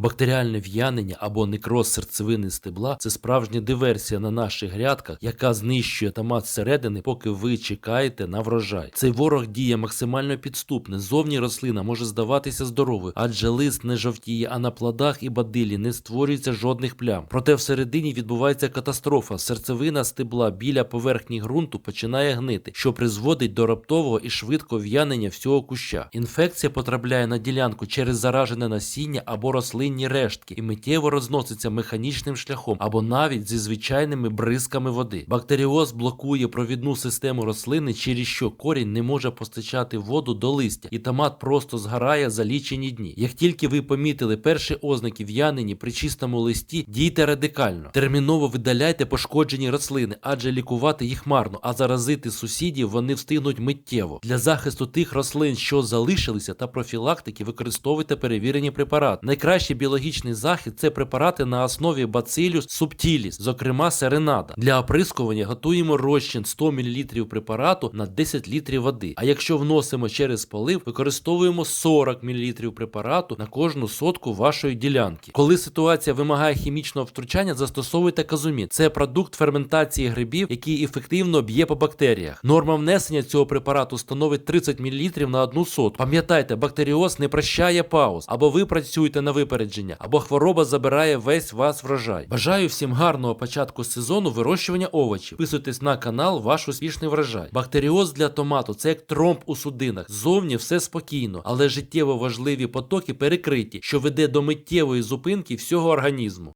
Бактеріальне в'янення або некроз серцевини стебла це справжня диверсія на наших грядках, яка знищує томат зсередини, поки ви чекаєте на врожай. Цей ворог діє максимально підступно. Зовні рослина може здаватися здоровою, адже лист не жовтіє, а на плодах і бадилі не створюється жодних плям. Проте всередині відбувається катастрофа. Серцевина стебла біля поверхні ґрунту починає гнити, що призводить до раптового і швидкого в'янення всього куща. Інфекція потрапляє на ділянку через заражене насіння або рослинні рештки і миттєво розноситься механічним шляхом або навіть зі звичайними бризками води. Бактеріоз блокує провідну систему рослини, через що корінь не може постачати воду до листя, і томат просто згорає за лічені дні. Як тільки ви помітили перші ознаки в'янені при чистому листі, дійте радикально. Терміново видаляйте пошкоджені рослини, адже лікувати їх марно, а заразити сусідів вони встигнуть миттєво. Для захисту тих рослин, що залишилися, та профілактики використовуйте перевірені препарати. Найкращий біологічний захист це препарати на основі Bacillus subtilis, зокрема серенада. Для оприскування готуємо розчин 100 мл препарату на 10 літрів води. А якщо вносимо через полив, використовуємо 40 мл препарату на кожну сотку вашої ділянки. Коли ситуація вимагає хімічного втручання, застосовуйте казумін. Це продукт ферментації грибів, який ефективно б'є по бактеріях. Норма внесення цього препарату становить 30 мл на одну сотку. Пам'ятайте, бактеріоз не прощає пауз, або ви працюєте на випередження, або хвороба забирає весь вас врожай. Бажаю всім гарного початку сезону вирощування овочів. Підписуйтесь на канал, ваш успішний врожай. Бактеріоз для томату це як тромб у судинах. Зовні все спокійно, але життєво важливі потоки перекриті, що веде до миттєвої зупинки всього організму.